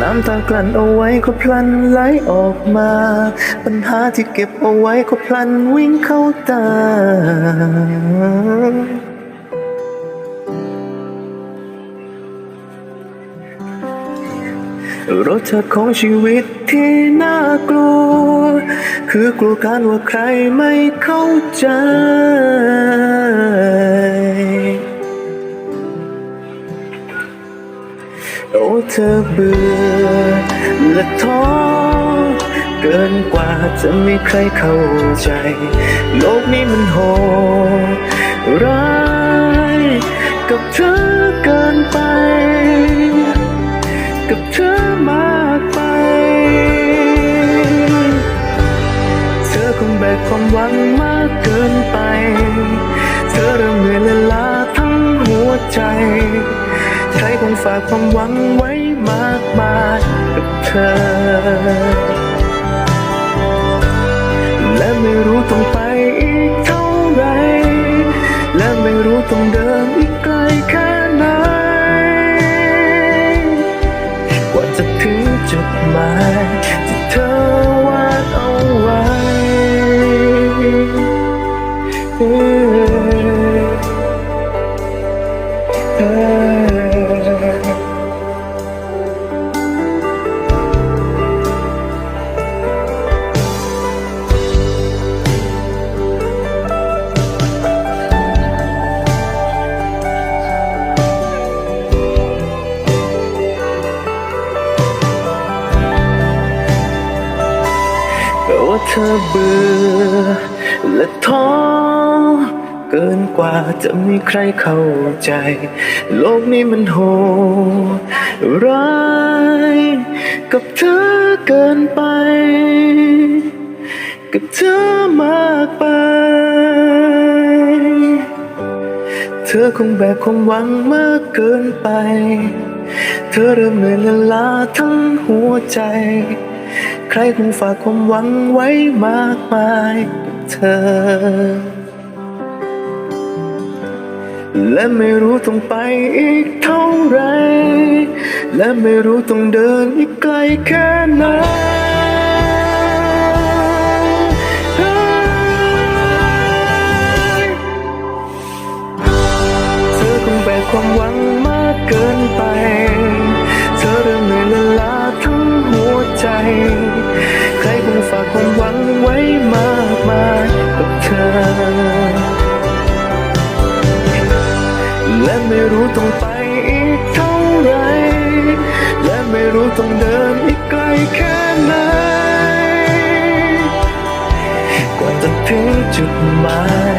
น้ำตากลั่นเอาไว้ก็พลันไหลออกมา ปัญหาที่เก็บเอาไว้ก็พลันวิ่งเข้าตา รสชาติของชีวิตที่น่ากลัว คือกลัวการว่าใครไม่เข้าใจ อเธอเบื่อและท้อเกินกว่าจะไมีใครเข้าใจ โลกนี้มันโหดร้ายกับเธอเกินไป กับเธอมากไป เธอคงแบกความหวังมากเกินไป เธอเริ่มเหนื่อยและล้าทั้งหัวใจ ครคงฝากความหวังไว้มากมายกับเธอ และไม่รู้ต้องไปอีกเท่าไร และไม่รู้ต้องเดินอีกไกลแค่ไหน กว่าจะถึงจุดหมายที่เธอวาดเอาไว้เออเออ เธอเบื่อและท้อเกินกว่าจะมีใครเข้าใจ โลกนี้มันโหดร้ายกับเธอเกินไป กับเธอมากไป เธอคงแบกความหวังมากเกินไป เธอเริ่มเหนื่อยและล้าทั้งหัวใจ ใครคงฝากความหวังไว้มากมายกับเธอ และไม่รู้ต้องไปอีกเท่าไร และไม่รู้ต้องเดินอีกไกลแค่ไหน รู้ต้องไปอีกเท่าไรและไม่รู้ต้องเดินอีกไกลแค่ไหนกว่าจะถึงจุดหมาย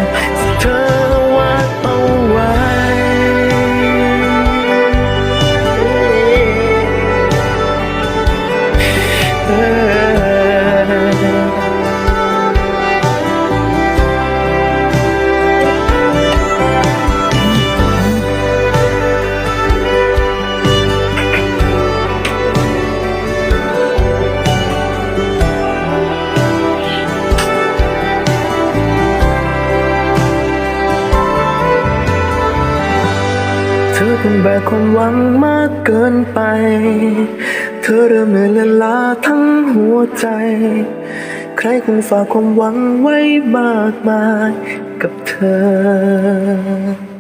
เธองแบกความหวังมากเกินไป เธอเริ่มเหนื่อยและล้าทั้งหัวใจ ใครคงฝากความหวังไว้มากมายกับเธอ